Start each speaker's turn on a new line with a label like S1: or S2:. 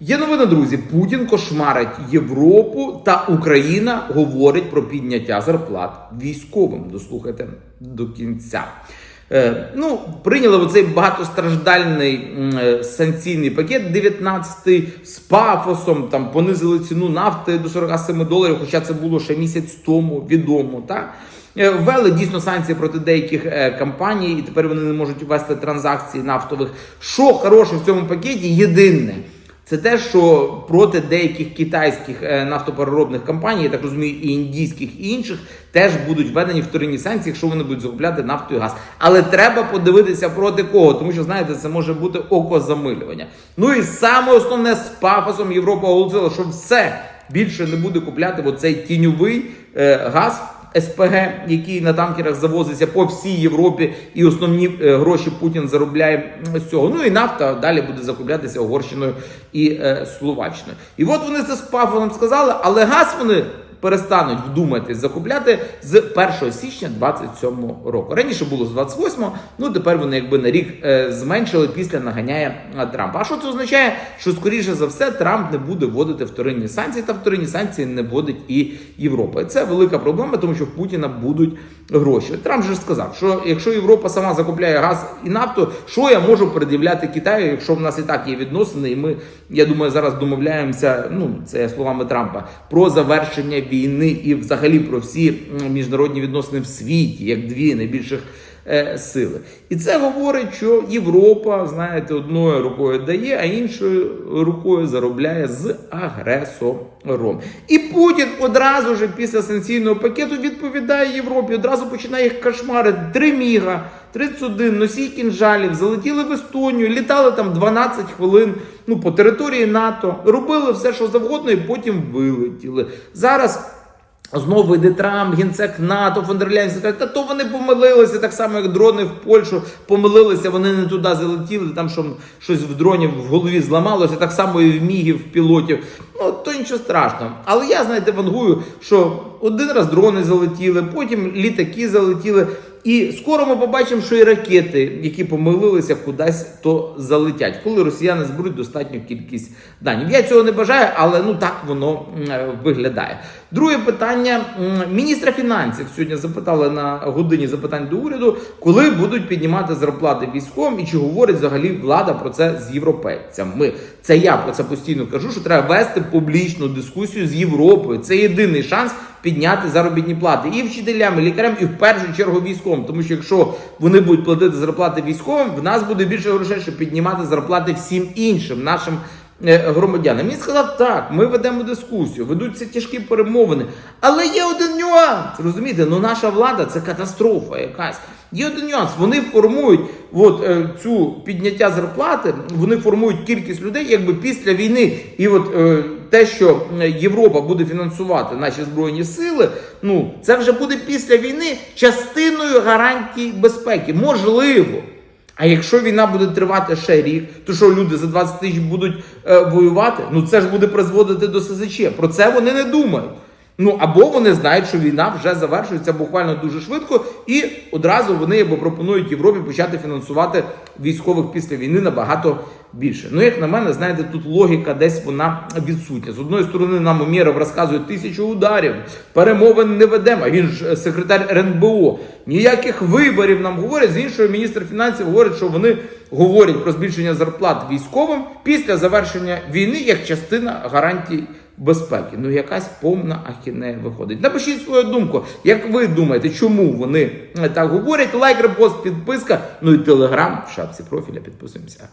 S1: Є новина, друзі. Путін кошмарить Європу та Україна говорить про підняття зарплат військовим. Дослухайте до кінця. Е, ну, прийняли оцей багатостраждальний е, санкційний пакет 19 з пафосом, там понизили ціну нафти до 47 доларів, хоча це було ще місяць тому відомо. Так? Е, Ввели дійсно санкції проти деяких компаній, і тепер вони не можуть ввести транзакції нафтових. Що хороше в цьому пакеті? Єдине. Це те, що проти деяких китайських е, нафтопереробних компаній, я так розумію, і індійських і інших теж будуть введені вторинні санкції, якщо вони будуть закупляти нафту і газ. Але треба подивитися проти кого, тому що знаєте, це може бути окозамилювання. Ну і саме основне з пафосом Європа оголосила, що все більше не буде купляти оцей тіньовий е, газ. СПГ, який на танкерах завозиться по всій Європі, і основні е, гроші Путін заробляє з цього. Ну і нафта далі буде закуплятися Угорщиною і е, Словаччиною. І от вони це з пафоном сказали, але газ вони перестануть вдуматись закупляти з 1 січня 27 року. Раніше було з 28-го, ну тепер вони якби на рік е, зменшили після наганяє е, Трампа. А що це означає? Що скоріше за все Трамп не буде вводити вторинні санкції, та вторинні санкції не вводить і Європа. І це велика проблема, тому що в Путіна будуть гроші. Трамп же сказав, що якщо Європа сама закупляє газ і нафту, що я можу пред'являти Китаю, якщо в нас і так є відносини, і ми, я думаю, зараз домовляємося. Ну це словами Трампа про завершення війни і взагалі про всі міжнародні відносини в світі, як дві найбільших. Е, Сили, і це говорить, що Європа, знаєте, одною рукою дає, а іншою рукою заробляє з агресором. І Путін одразу ж після санкційного пакету відповідає Європі, одразу починає їх кошмарити. Три міга, 31 носій кінжалів, залетіли в Естонію, літали там 12 хвилин ну, по території НАТО, робили все, що завгодно, і потім вилетіли. Зараз. Знову йде Трамп, генсек НАТО, Фондерляєн, каже, та то вони помилилися, так само, як дрони в Польщу помилилися, вони не туди залетіли, там що, щось в дроні в голові зламалося, так само і в мігів, в пілотів. Ну, то нічого страшного. Але я, знаєте, вангую, що один раз дрони залетіли, потім літаки залетіли. І скоро ми побачимо, що і ракети, які помилилися кудись, то залетять, коли росіяни зберуть достатню кількість даних. Я цього не бажаю, але ну так воно е, виглядає. Друге питання міністра фінансів сьогодні запитали на годині запитань до уряду, коли будуть піднімати зарплати військовим, і чи говорить взагалі влада про це з європейцями. Це я про це постійно кажу, що треба вести публічну дискусію з Європою. Це єдиний шанс підняти заробітні плати і вчителям, і лікарям, і в першу чергу військовим. Тому що якщо вони будуть платити зарплати військовим, в нас буде більше грошей, щоб піднімати зарплати всім іншим нашим. Е, Громадянам він сказав, так, ми ведемо дискусію, ведуться тяжкі перемовини. Але є один нюанс. Розумієте, ну наша влада це катастрофа якась. Є один нюанс. Вони формують от, е, цю підняття зарплати, вони формують кількість людей якби після війни. І от е, те, що Європа буде фінансувати наші збройні сили, ну це вже буде після війни частиною гарантій безпеки. Можливо. А якщо війна буде тривати ще рік, то що люди за 20 тисяч будуть е, воювати? Ну це ж буде призводити до СЗЧ. Про це вони не думають. Ну або вони знають, що війна вже завершується буквально дуже швидко, і одразу вони або пропонують Європі почати фінансувати військових після війни набагато більше. Ну, як на мене, знаєте, тут логіка десь вона відсутня. З одної сторони, нам Умєров розказує тисячу ударів, перемовин не ведемо. Він ж е, секретар РНБО. Ніяких виборів нам говорять. З іншої міністр фінансів говорить, що вони говорять про збільшення зарплат військовим після завершення війни як частина гарантій безпеки. Ну, якась повна ахінея виходить. Напишіть свою думку. Як ви думаєте, чому вони е, так говорять? Лайк, репост, підписка. Ну і телеграм в шапці профіля підписуємося.